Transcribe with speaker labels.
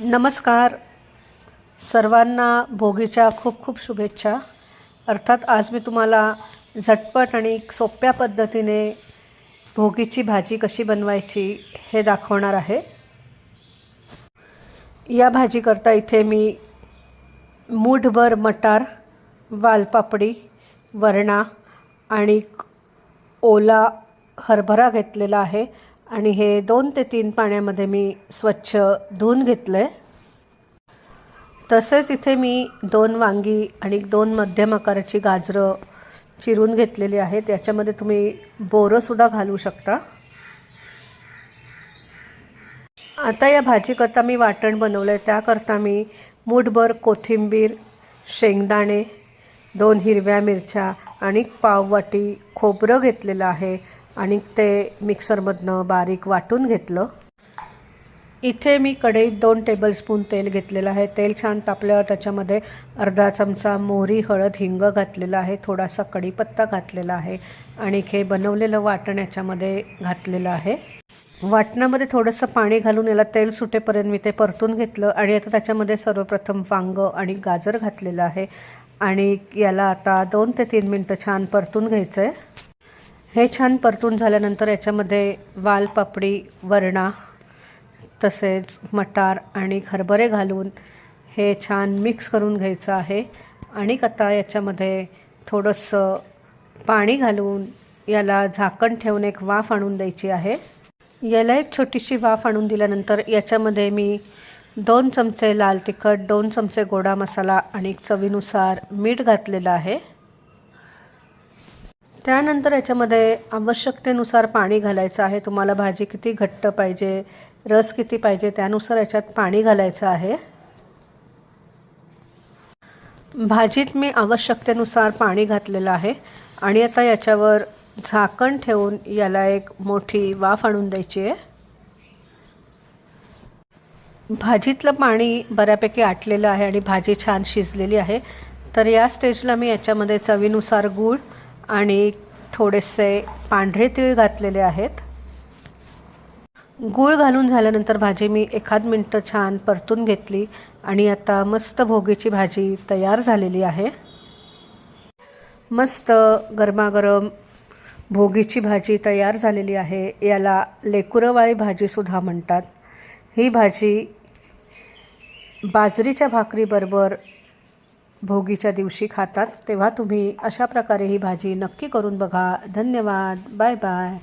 Speaker 1: नमस्कार. सर्वांना भोगीच्या खूप खूप शुभेच्छा. अर्थात आज मी तुम्हाला झटपट आणि सोप्या पद्धतीने भोगीची भाजी कशी बनवायची हे दाखवणार आहे. या भाजीकरता इथे मी मूठभर मटार वालपापडी वरणा आणि ओला हरभरा घेतलेला आहे. आणि हे दोन ते तीन पाण्यामध्ये मी स्वच्छ धुवून घेतलं आहे तसेच इथे मी दोन वांगी आणि दोन मध्यम आकाराची गाजरं चिरून घेतलेली आहेत. याच्यामध्ये तुम्ही बोरंसुद्धा घालू शकता. आता या भाजीकरता मी वाटण बनवलं आहे त्याकरता मी मूठभर कोथिंबीर शेंगदाणे दोन हिरव्या मिरच्या आणि पाववाटी खोबरं घेतलेलं आहे. आणि ते मिक्सरमधनं बारीक वाटून घेतलं. इथे मी कढईत दोन टेबलस्पून तेल घेतलेलं आहे. तेल छान तापल्यावर त्याच्यामध्ये अर्धा चमचा मोहरी हळद हिंग घातलेला आहे. थोडासा कढीपत्ता घातलेला आहे. आणि हे बनवलेलं वाटण याच्यामध्ये घातलेलं आहे. वाटणामध्ये थोडंसं पाणी घालून याला तेल सुटेपर्यंत मी ते परतून घेतलं. आणि आता त्याच्यामध्ये सर्वप्रथम वांग आणि गाजर घातलेलं आहे. आणि याला आता दोन ते तीन मिनटं छान परतून घ्यायचं आहे हे छान परतून झाल्यानंतर याच्यामध्ये वालपापडी वरणा तसेच मटार आणि हरभरे घालून हे छान मिक्स करून घ्यायचं आहे. आणि आता याच्यामध्ये थोडंसं पाणी घालून याला झाकण ठेवून एक वाफ आणून द्यायची आहे. याला एक छोटीशी वाफ आणून दिल्यानंतर याच्यामध्ये मी दोन चमचे लाल तिखट दोन चमचे गोडा मसाला आणि चवीनुसार मीठ घातलेलं आहे. त्यानंतर याच्यामध्ये आवश्यकतेनुसार पाणी घालायचं आहे. तुम्हाला भाजी किती घट्ट पाहिजे रस किती पाहिजे त्यानुसार याच्यात पाणी घालायचं आहे. भाजीत मी आवश्यकतेनुसार पाणी घातलेलं आहे आणि आता याच्यावर झाकण ठेवून याला एक मोठी वाफ आणून द्यायची आहे. भाजीतलं पाणी बऱ्यापैकी आटलेलं आहे आणि भाजी छान शिजलेली आहे. तर या स्टेजला मी याच्यामध्ये चवीनुसार गूळ आणि थोडेसे पांढरे तीळ घातलेले आहेत. गूळ घालून झाल्यानंतर भाजी मी एखाद मिनटं छान परतून घेतली आणि आता मस्त भोगीची भाजी तयार झालेली आहे. मस्त गरमागरम भोगीची भाजी तयार झालेली आहे. याला लेकुरवाळी भाजीसुद्धा म्हणतात. ही भाजी बाजरीच्या भाकरीबरोबर भोगीच्या दिवशी खातात तेव्हा तुम्ही अशा प्रकारे ही भाजी नक्की करून बघा. धन्यवाद. Bye bye.